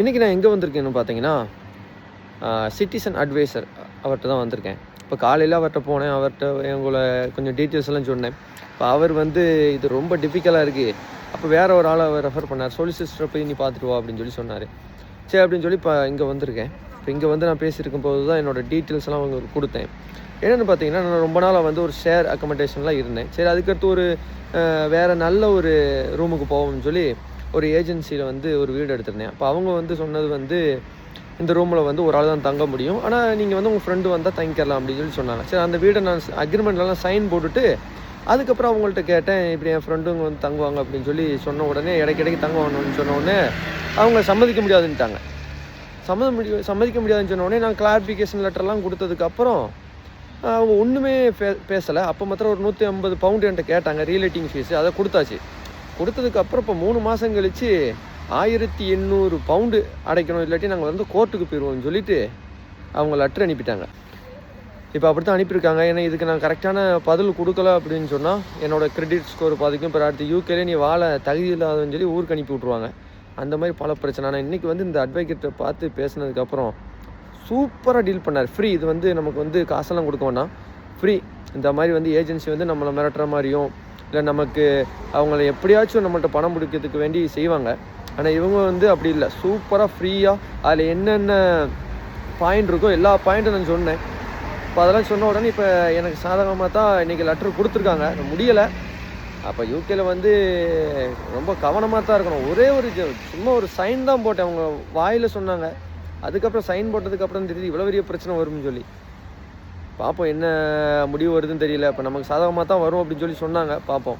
இன்றைக்கி நான் எங்கே வந்திருக்கேன்னு பார்த்தீங்கன்னா சிட்டிசன் அட்வைசர் அவர்கிட்ட தான் வந்திருக்கேன். இப்போ காலையில் அவர்கிட்ட போனேன் அவர்கிட்ட எங்களை கொஞ்சம் டீட்டெயில்ஸ் எல்லாம் சொன்னேன். இப்போ அவர் வந்து இது ரொம்ப டிஃபிகலாக இருக்குது அப்போ வேறு ஒரு ஆளை அவர் ரெஃபர் பண்ணார். சொலிசிஸ்டரை போய் நீ பார்த்துட்டு வா அப்படின்னு சொல்லி சொன்னார். சரி அப்படின்னு சொல்லி இப்போ இங்கே வந்திருக்கேன். இப்போ இங்கே வந்து நான் பேசியிருக்கும் போது தான் என்னோட டீட்டெயில்ஸ்லாம் அவங்களுக்கு கொடுத்தேன். என்னென்னு பார்த்தீங்கன்னா நான் ரொம்ப நாளாக வந்து ஒரு ஷேர் அக்கமடேஷன்லாம் இருந்தேன். சரி அதுக்கடுத்து ஒரு வேறு நல்ல ஒரு ரூமுக்கு போவோம்னு சொல்லி ஒரு ஏஜென்சியில் வந்து ஒரு வீடு எடுத்திருந்தேன். அப்போ அவங்க வந்து சொன்னது வந்து இந்த ரூமில் வந்து ஒரு ஆள் தான் தங்க முடியும். ஆனால் நீங்கள் வந்து உங்கள் ஃப்ரெண்டு வந்தால் தங்கிக்கலாம் அப்படின்னு சொல்லி சொன்னாங்க. சரி அந்த வீடை நான் அக்ரிமெண்ட்லலாம் சைன் போட்டுட்டு அதுக்கப்புறம் அவங்கள்ட்ட கேட்டேன் இப்படி என் ஃப்ரெண்டுங்க வந்து தங்குவாங்க அப்படின்னு சொல்லி சொன்ன உடனே இடைக்கிடைக்கு தங்குவாங்கன்னு சொன்ன உடனே அவங்க சம்மதிக்க முடியாதுன்ட்டாங்க. சம்மதம் முடிய சம்மதிக்க முடியாதுன்னு சொன்ன உடனே நான் கிளாரிஃபிகேஷன் லெட்டர்லாம் கொடுத்ததுக்கப்புறம் அவங்க ஒன்றுமே பே பேசலை. அப்போ மாத்திரம் ஒரு நூற்றி ஐம்பது பவுண்டு என்கிட்ட கேட்டாங்க ரீலேட்டிங் ஃபீஸு அதை கொடுத்தாச்சு. கொடுத்ததுக்கப்புறம் இப்போ மூணு மாதம் கழித்து ஆயிரத்தி எண்ணூறு பவுண்டு அடைக்கணும். இல்லாட்டி நாங்கள் வந்து கோர்ட்டுக்கு போயிடுவோம்னு சொல்லிட்டு அவங்க லெட்டர் அனுப்பிட்டாங்க. இப்போ அப்படி தான் அனுப்பியிருக்காங்க. ஏன்னா இதுக்கு நான் கரெக்டான பதில் கொடுக்கல அப்படின்னு சொன்னால் என்னோட கிரெடிட் ஸ்கோர் பாதிக்கும். இப்போ அடுத்து யூகேலே நீ வாழ தகுதி இல்லாதன்னு சொல்லி ஊருக்கு அனுப்பி விட்ருவாங்க அந்த மாதிரி பல பிரச்சனை. ஆனால் இன்றைக்கி வந்து இந்த அட்வொகேட்டை பார்த்து பேசினதுக்கப்புறம் சூப்பராக டீல் பண்ணார். ஃப்ரீ இது வந்து நமக்கு வந்து காசெல்லாம் கொடுக்க வேண்டாம். ஃப்ரீ இந்த மாதிரி வந்து ஏஜென்சி வந்து நம்மளை மிரட்டுற மாதிரியும் இல்லை நமக்கு அவங்கள எப்படியாச்சும் நம்மள்ட்ட பணம் பிடிக்கிறதுக்கு வேண்டி செய்வாங்க. ஆனால் இவங்க வந்து அப்படி இல்லை. சூப்பராக ஃப்ரீயாக அதில் என்னென்ன பாயிண்ட் இருக்கோ எல்லா பாயிண்ட்டும் நான் சொன்னேன். இப்போ அதெல்லாம் சொன்ன உடனே இப்போ எனக்கு சாதகமாக தான் இன்றைக்கி லெட்டர் கொடுத்துருக்காங்க. அது முடியலை. அப்போ யூகேல வந்து ரொம்ப கவனமாக தான் இருக்கணும். ஒரே ஒரு சும்மா ஒரு சைன் தான் போட்டேன். அவங்க வாயில் சொன்னாங்க. அதுக்கப்புறம் சைன் போட்டதுக்கப்புறம் தெரியுது இவ்வளோ பெரிய பிரச்சனை வரும்னு சொல்லி. பார்ப்போம் என்ன முடிவு வருதுன்னு தெரியல. இப்போ நமக்கு சாதகமாக தான் வரும் அப்படின்னு சொல்லி சொன்னாங்க. பார்ப்போம்